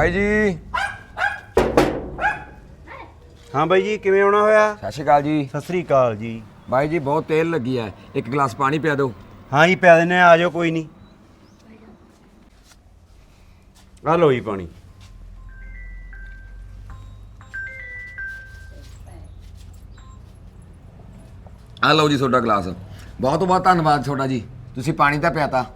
ਬਾਈ ਜੀ। ਹਾਂ ਬਾਈ ਜੀ ਕਿਵੇਂ ਆਉਣਾ ਹੋਇਆ? ਸਤਿ ਸ਼੍ਰੀ ਅਕਾਲ ਜੀ। ਸਤਿ ਸ੍ਰੀ ਅਕਾਲ ਜੀ। ਬਾਈ ਜੀ ਬਹੁਤ ਤੇਲ ਲੱਗੀ ਹੈ। ਇੱਕ ਗਲਾਸ ਪਾਣੀ ਪਿਆ ਦਿਓ। ਹਾਂ ਜੀ ਪਿਆ ਦਿੰਨੇ ਆ ਜਾਓ ਕੋਈ ਨਹੀਂ। ਆ ਲਓ ਜੀ ਪਾਣੀ। ਆ ਲਓ ਜੀ ਤੁਹਾਡਾ ਗਲਾਸ। ਬਹੁਤ ਬਹੁਤ ਧੰਨਵਾਦ ਤੁਹਾਡਾ ਜੀ। ਤੁਸੀਂ ਪਾਣੀ ਤਾਂ ਪਿਆਤਾ।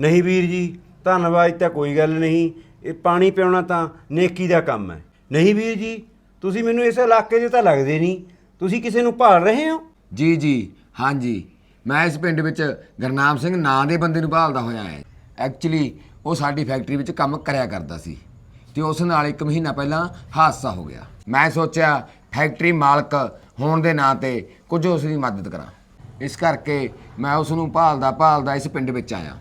ਨਹੀਂ ਵੀਰ ਜੀ ਧੰਨਵਾਦ ਤਾਂ ਕੋਈ ਗੱਲ ਨਹੀਂ। ਇਹ ਪਾਣੀ ਪਿਉਣਾ ਤਾਂ ਨੇਕੀ ਦਾ ਕੰਮ ਹੈ। ਨਹੀਂ ਵੀਰ ਜੀ, ਤੁਸੀਂ ਮੈਨੂੰ ਇਸ ਇਲਾਕੇ ਦੇ ਤਾਂ ਲੱਗਦੇ ਨਹੀਂ। ਤੁਸੀਂ ਕਿਸੇ ਨੂੰ ਭਾਲ ਰਹੇ ਹੋ? ਜੀ ਜੀ ਹਾਂਜੀ ਮੈਂ ਇਸ ਪਿੰਡ ਵਿੱਚ ਗਰਨਾਮ ਸਿੰਘ ਨਾਂ ਦੇ ਬੰਦੇ ਨੂੰ ਭਾਲਦਾ ਹੋਇਆ ਹੈ। ਐਕਚੁਅਲੀ ਉਹ ਸਾਡੀ ਫੈਕਟਰੀ ਵਿੱਚ ਕੰਮ ਕਰਿਆ ਕਰਦਾ ਸੀ ਤੇ ਉਸ ਨਾਲ ਇੱਕ ਮਹੀਨਾ ਪਹਿਲਾਂ ਹਾਦਸਾ ਹੋ ਗਿਆ। ਮੈਂ ਸੋਚਿਆ, ਫੈਕਟਰੀ ਮਾਲਕ ਹੋਣ ਦੇ ਨਾਂ ਤੇ ਕੁਝ ਉਸ ਦੀ ਮਦਦ ਕਰਾਂ। ਇਸ ਕਰਕੇ ਮੈਂ ਉਸ ਨੂੰ ਭਾਲਦਾ ਭਾਲਦਾ ਇਸ ਪਿੰਡ ਵਿੱਚ ਆਇਆ।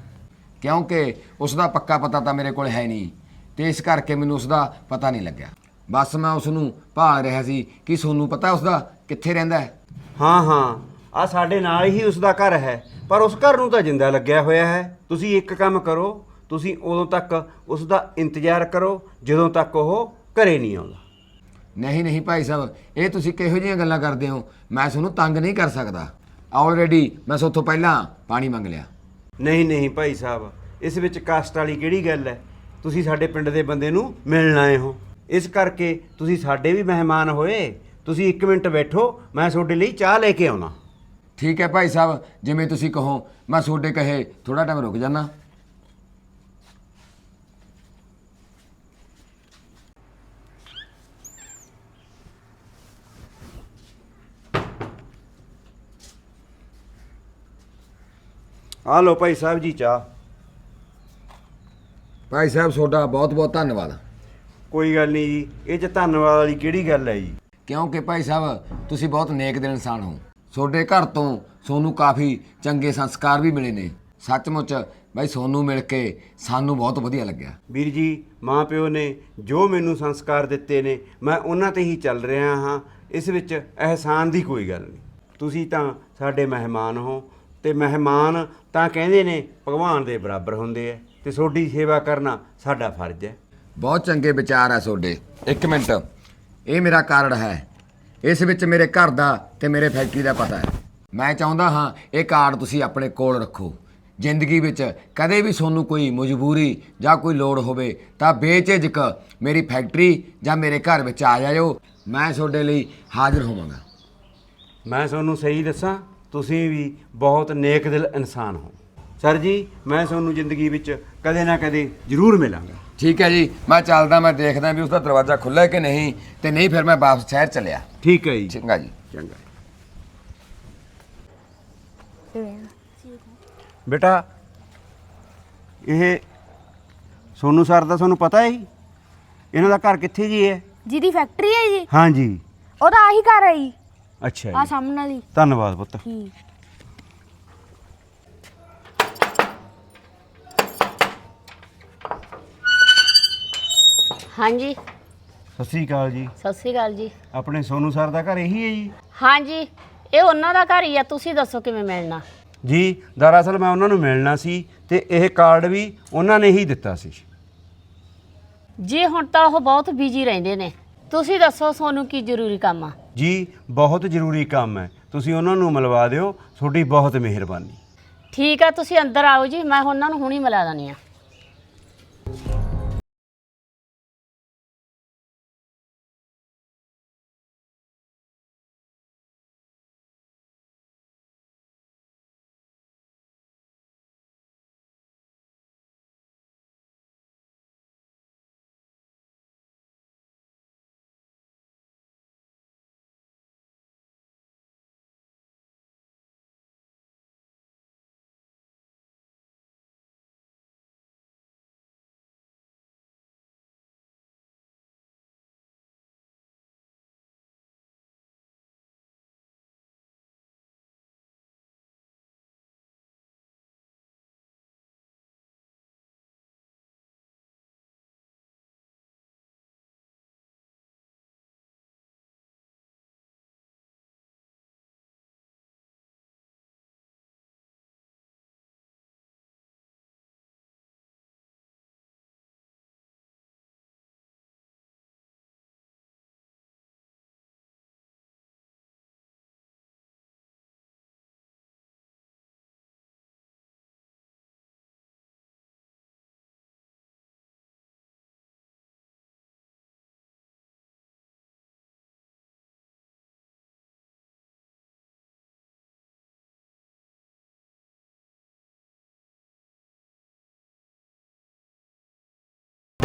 ਕਿਉਂਕਿ ਉਸ ਦਾ ਪੱਕਾ ਪਤਾ ਤਾਂ ਮੇਰੇ ਕੋਲ ਹੈ ਨਹੀਂ। ਤੇ ਇਸ ਕਰਕੇ ਮੈਨੂੰ ਉਸ ਦਾ ਪਤਾ ਨਹੀਂ ਲੱਗਿਆ। ਬਸ ਮੈਂ ਉਸ ਨੂੰ ਭਾਲ ਰਿਹਾ ਸੀ ਕਿ ਤੁਹਾਨੂੰ ਪਤਾ ਉਸ ਦਾ ਕਿੱਥੇ ਰਹਿੰਦਾ ਹੈ। ਹਾਂ ਹਾਂ ਆ ਸਾਡੇ ਨਾਲ ਹੀ ਉਸ ਦਾ ਘਰ ਹੈ ਪਰ ਉਸ ਘਰ ਨੂੰ ਤਾਂ ਜਿੰਦਾ ਲੱਗਿਆ ਹੋਇਆ ਹੈ। ਤੁਸੀਂ ਇੱਕ ਕੰਮ ਕਰੋ ਤੁਸੀਂ ਉਦੋਂ ਤੱਕ ਉਸ ਦਾ ਇੰਤਜ਼ਾਰ ਕਰੋ ਜਦੋਂ ਤੱਕ ਉਹ ਘਰੇ ਨਹੀਂ ਆਉਂਦਾ। ਨਹੀਂ ਨਹੀਂ ਭਾਈ ਸਾਹਿਬ ਇਹ ਤੁਸੀਂ ਕਿਹੋ ਜਿਹੀਆਂ ਗੱਲਾਂ ਕਰਦੇ ਹੋ? ਮੈਂ ਤੁਹਾਨੂੰ ਤੰਗ ਨਹੀਂ ਕਰ ਸਕਦਾ। ਆਲਰੇਡੀ ਮੈਂ ਸੋਥੋਂ ਪਹਿਲਾਂ ਪਾਣੀ ਮੰਗ ਲਿਆ। ਨਹੀਂ ਨਹੀਂ ਭਾਈ ਸਾਹਿਬ ਇਸ ਵਿੱਚ ਕਾਸਟ ਵਾਲੀ ਕਿਹੜੀ ਗੱਲ ਹੈ? ਤੁਸੀਂ ਸਾਡੇ ਪਿੰਡ ਦੇ ਬੰਦੇ ਨੂੰ ਮਿਲਣ ਆਏ ਹੋ। ਇਸ ਕਰਕੇ ਤੁਸੀਂ ਸਾਡੇ ਵੀ ਮਹਿਮਾਨ ਹੋਏ। ਤੁਸੀਂ 1 ਮਿੰਟ ਬੈਠੋ ਮੈਂ ਤੁਹਾਡੇ ਲਈ ਚਾਹ ਲੈ ਕੇ ਆਉਣਾ। ਠੀਕ ਹੈ ਭਾਈ ਸਾਹਿਬ ਜਿਵੇਂ ਤੁਸੀਂ ਕਹੋ ਮੈਂ ਤੁਹਾਡੇ ਕਹੇ ਥੋੜਾ ਟਾਈਮ ਰੁਕ ਜਾਣਾ ਆ ਲਓ ਭਾਈ ਸਾਹਿਬ ਜੀ ਚਾਹ। ਭਾਈ ਸਾਹਿਬ ਤੁਹਾਡਾ ਬਹੁਤ ਬਹੁਤ ਧੰਨਵਾਦ। ਕੋਈ ਗੱਲ ਨਹੀਂ ਜੀ ਇਹ ਚ ਧੰਨਵਾਦ ਵਾਲੀ ਕਿਹੜੀ ਗੱਲ ਹੈ ਜੀ? ਕਿਉਂਕਿ ਭਾਈ ਸਾਹਿਬ ਤੁਸੀਂ ਬਹੁਤ ਨੇਕ ਦਿਲ ਇਨਸਾਨ ਹੋ। ਤੁਹਾਡੇ ਘਰ ਤੋਂ ਸੋਨੂੰ ਕਾਫੀ ਚੰਗੇ ਸੰਸਕਾਰ ਵੀ ਮਿਲੇ ਨੇ। ਸੱਚਮੁੱਚ ਭਾਈ ਸੋਨੂੰ ਮਿਲ ਕੇ ਸਾਨੂੰ ਬਹੁਤ ਵਧੀਆ ਲੱਗਿਆ। ਵੀਰ ਜੀ ਮਾਂ ਪਿਓ ਨੇ ਜੋ ਮੈਨੂੰ ਸੰਸਕਾਰ ਦਿੱਤੇ ਨੇ ਮੈਂ ਉਹਨਾਂ ਤੇ ਹੀ ਚੱਲ ਰਿਹਾ ਹਾਂ। ਇਸ ਵਿੱਚ ਅਹਿਸਾਨ ਦੀ ਕੋਈ ਗੱਲ ਨਹੀਂ। ਤੁਸੀਂ ਤਾਂ ਸਾਡੇ ਮਹਿਮਾਨ ਹੋ ਤੇ ਮਹਿਮਾਨ ਤਾਂ ਕਹਿੰਦੇ ਨੇ ਭਗਵਾਨ ਦੇ ਬਰਾਬਰ ਹੁੰਦੇ ਐ ਤੇ ਤੁਹਾਡੀ ਸੇਵਾ ਕਰਨਾ ਸਾਡਾ ਫਰਜ਼ ਹੈ। ਬਹੁਤ ਚੰਗੇ ਵਿਚਾਰ ਆ ਤੁਹਾਡੇ ਇੱਕ ਮਿੰਟ। ਇਹ ਮੇਰਾ ਕਾਰਡ ਹੈ। ਇਸ ਵਿੱਚ ਮੇਰੇ ਘਰ ਦਾ ਤੇ ਮੇਰੇ ਫੈਕਟਰੀ ਦਾ ਪਤਾ ਹੈ। ਮੈਂ ਚਾਹੁੰਦਾ ਹਾਂ ਇਹ ਕਾਰਡ ਤੁਸੀਂ ਆਪਣੇ ਕੋਲ ਰੱਖੋ। ਜ਼ਿੰਦਗੀ ਵਿੱਚ ਕਦੇ ਵੀ ਤੁਹਾਨੂੰ ਕੋਈ ਮਜਬੂਰੀ ਜਾਂ ਕੋਈ ਲੋੜ ਹੋਵੇ ਤਾਂ ਬੇਝਿਜਕ ਮੇਰੀ ਫੈਕਟਰੀ ਜਾਂ ਮੇਰੇ ਘਰ ਵਿੱਚ ਆ ਜਾਇਓ। ਮੈਂ ਤੁਹਾਡੇ ਲਈ ਹਾਜ਼ਰ ਹੋਵਾਂਗਾ। ਮੈਂ ਤੁਹਾਨੂੰ ਸਹੀ ਦੱਸਾਂ ਤੁਸੀਂ ਵੀ ਬਹੁਤ ਨੇਕ ਦਿਲ ਇਨਸਾਨ ਹੋ। ਸਰ ਜੀ ਮੈਂ ਤੁਹਾਨੂੰ ਜ਼ਿੰਦਗੀ ਵਿੱਚ ਕਦੇ ਨਾ ਕਦੇ ਜ਼ਰੂਰ ਮਿਲਾਂਗਾ। ਠੀਕ ਹੈ ਜੀ ਮੈਂ ਚੱਲਦਾ ਮੈਂ ਦੇਖਦਾ ਵੀ ਉਸ ਦਾ ਦਰਵਾਜ਼ਾ ਖੁੱਲ੍ਹਾ ਹੈ ਕਿ ਨਹੀਂ ਤੇ ਨਹੀਂ ਫਿਰ ਮੈਂ ਵਾਪਸ ਸ਼ਹਿਰ ਚੱਲਿਆ। ਠੀਕ ਹੈ ਜੀ। ਚੰਗਾ ਜੀ। ਚੰਗਾ। ਬੇਟਾ ਇਹ ਸੋਨੂ ਸਰ ਦਾ ਤੁਹਾਨੂੰ ਪਤਾ ਹੈ ਜੀ? ਇਹਨਾਂ ਦਾ ਘਰ ਕਿੱਥੇ ਜੀ ਹੈ ਜਿਹਦੀ ਫੈਕਟਰੀ ਹੈ ਜੀ? ਹਾਂ ਜੀ ਉਹਦਾ ਆਹੀ ਘਰ ਹੈ ਜੀ। ਅੱਛਾ ਆ ਜੀ। ਸਾਹਮਣੇ ਵਾਲੀ। ਧੰਨਵਾਦ ਪੁੱਤ। ਠੀਕ। ਹਾਂਜੀ। ਸਤਿ ਸ੍ਰੀ ਅਕਾਲ ਜੀ। ਸਤਿ ਸ੍ਰੀ ਅਕਾਲ ਜੀ। ਆਪਣੇ ਸੋਨੂ ਸਰ ਦਾ ਘਰ ਇਹੀ ਹੈ ਜੀ? ਹਾਂਜੀ ਇਹ ਉਹਨਾਂ ਦਾ ਘਰ ਹੀ ਆ। ਤੁਸੀਂ ਦੱਸੋ ਕਿਵੇਂ ਮਿਲਣਾ? ਜੀ ਦਰਅਸਲ ਮੈਂ ਉਹਨਾਂ ਨੂੰ ਮਿਲਣਾ ਸੀ ਤੇ ਇਹ ਕਾਰਡ ਵੀ ਉਹਨਾਂ ਨੇ ਹੀ ਦਿੱਤਾ ਸੀ। ਜੀ ਹੁਣ ਤਾਂ ਉਹ ਬਹੁਤ ਬਿਜ਼ੀ ਰਹਿੰਦੇ ਨੇ। ਤੁਸੀਂ ਦੱਸੋ ਤੁਹਾਨੂੰ ਕੀ ਜ਼ਰੂਰੀ ਕੰਮ ਆ? ਜੀ ਬਹੁਤ ਜ਼ਰੂਰੀ ਕੰਮ ਹੈ। ਤੁਸੀਂ ਉਹਨਾਂ ਨੂੰ ਮਿਲਵਾ ਦਿਓ। ਤੁਹਾਡੀ ਬਹੁਤ ਮਿਹਰਬਾਨੀ। ਠੀਕ ਆ ਤੁਸੀਂ ਅੰਦਰ ਆਓ ਜੀ। ਮੈਂ ਉਹਨਾਂ ਨੂੰ ਹੁਣੀ ਮਿਲਾ ਦਨੀ ਆ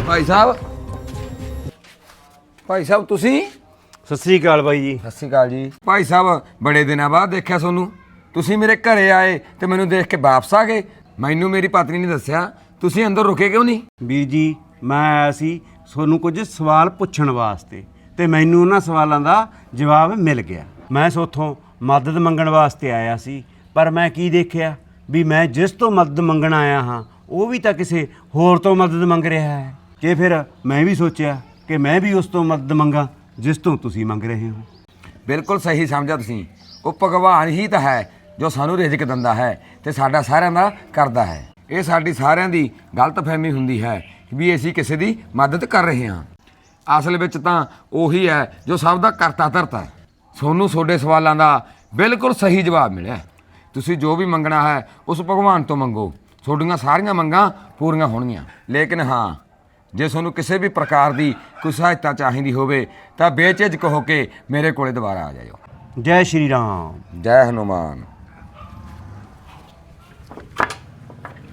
ਭਾਈ ਸਾਹਿਬ। ਭਾਈ ਸਾਹਿਬ ਤੁਸੀਂ? ਸਤਿ ਸ੍ਰੀ ਅਕਾਲ ਬਾਈ ਜੀ। ਸਤਿ ਸ਼੍ਰੀ ਅਕਾਲ ਜੀ। ਭਾਈ ਸਾਹਿਬ ਬੜੇ ਦਿਨਾਂ ਬਾਅਦ ਦੇਖਿਆ ਤੁਹਾਨੂੰ। ਤੁਸੀਂ ਮੇਰੇ ਘਰੇ ਆਏ ਤੇ ਮੈਨੂੰ ਦੇਖ ਕੇ ਵਾਪਸ ਆ ਗਏ। ਮੈਨੂੰ ਮੇਰੀ ਪਤਨੀ ਨੇ ਦੱਸਿਆ ਤੁਸੀਂ ਅੰਦਰ ਰੁਕੇ ਕਿਉਂ ਨਹੀਂ? ਵੀਰ ਜੀ ਮੈਂ ਆਇਆ ਸੀ ਤੁਹਾਨੂੰ ਕੁਝ ਸਵਾਲ ਪੁੱਛਣ ਵਾਸਤੇ ਤੇ ਮੈਨੂੰ ਉਹਨਾਂ ਸਵਾਲਾਂ ਦਾ ਜਵਾਬ ਮਿਲ ਗਿਆ। ਮੈਂ ਸੋਥੋਂ ਮਦਦ ਮੰਗਣ ਵਾਸਤੇ ਆਇਆ ਸੀ ਪਰ ਮੈਂ ਕੀ ਦੇਖਿਆ? ਵੀ ਮੈਂ ਜਿਸ ਤੋਂ ਮਦਦ ਮੰਗਣ ਆਇਆ ਹਾਂ ਉਹ ਵੀ ਤਾਂ ਕਿਸੇ ਹੋਰ ਤੋਂ ਮਦਦ ਮੰਗ ਰਿਹਾ ਹੈ। ਕਿ ਫਿਰ ਮੈਂ ਵੀ ਸੋਚਿਆ ਕਿ ਮੈਂ ਵੀ ਉਸ ਤੋਂ ਮਦਦ ਮੰਗਾ ਜਿਸ ਤੋਂ ਤੁਸੀਂ ਮੰਗ ਰਹੇ ਹੋ। ਬਿਲਕੁਲ ਸਹੀ ਸਮਝਿਆ ਤੁਸੀਂ। ਉਹ ਭਗਵਾਨ ਹੀ ਤਾਂ ਹੈ ਜੋ ਸਾਨੂੰ ਰਿਜ਼ਕ ਦਿੰਦਾ ਹੈ ਤੇ ਸਾਡਾ ਸਾਰਿਆਂ ਦਾ ਕਰਦਾ ਹੈ। ਇਹ ਸਾਡੀ ਸਾਰਿਆਂ ਦੀ ਗਲਤਫਹਿਮੀ ਹੁੰਦੀ ਹੈ ਵੀ ਅਸੀਂ ਕਿਸੇ ਦੀ ਮਦਦ ਕਰ ਰਹੇ ਹਾਂ। ਅਸਲ ਵਿੱਚ ਤਾਂ ਉਹੀ ਹੈ ਜੋ ਸਭ ਦਾ ਕਰਤਾ ਧਰਤਾ ਹੈ। ਤੁਹਾਨੂੰ ਤੁਹਾਡੇ ਸਵਾਲਾਂ ਦਾ ਬਿਲਕੁਲ ਸਹੀ ਜਵਾਬ ਮਿਲਿਆ ਤੁਸੀਂ ਜੋ ਵੀ ਮੰਗਣਾ ਹੈ ਉਸ ਭਗਵਾਨ ਤੋਂ ਮੰਗੋ। ਤੁਹਾਡੀਆਂ ਸਾਰੀਆਂ ਮੰਗਾਂ ਪੂਰੀਆਂ ਹੋਣਗੀਆਂ। ਲੇਕਿਨ ਹਾਂ ਜੇ ਤੁਹਾਨੂੰ ਕਿਸੇ ਵੀ ਪ੍ਰਕਾਰ ਦੀ ਕੋਈ ਸਹਾਇਤਾ ਚਾਹੀਦੀ ਹੋਵੇ ਤਾਂ ਬੇਝਿਜਕ ਹੋ ਕੇ ਮੇਰੇ ਕੋਲੇ ਦੁਬਾਰਾ ਆ ਜਾਇਓ। ਜੈ ਸ਼੍ਰੀ ਰਾਮ। ਜੈ ਹਨੂਮਾਨ।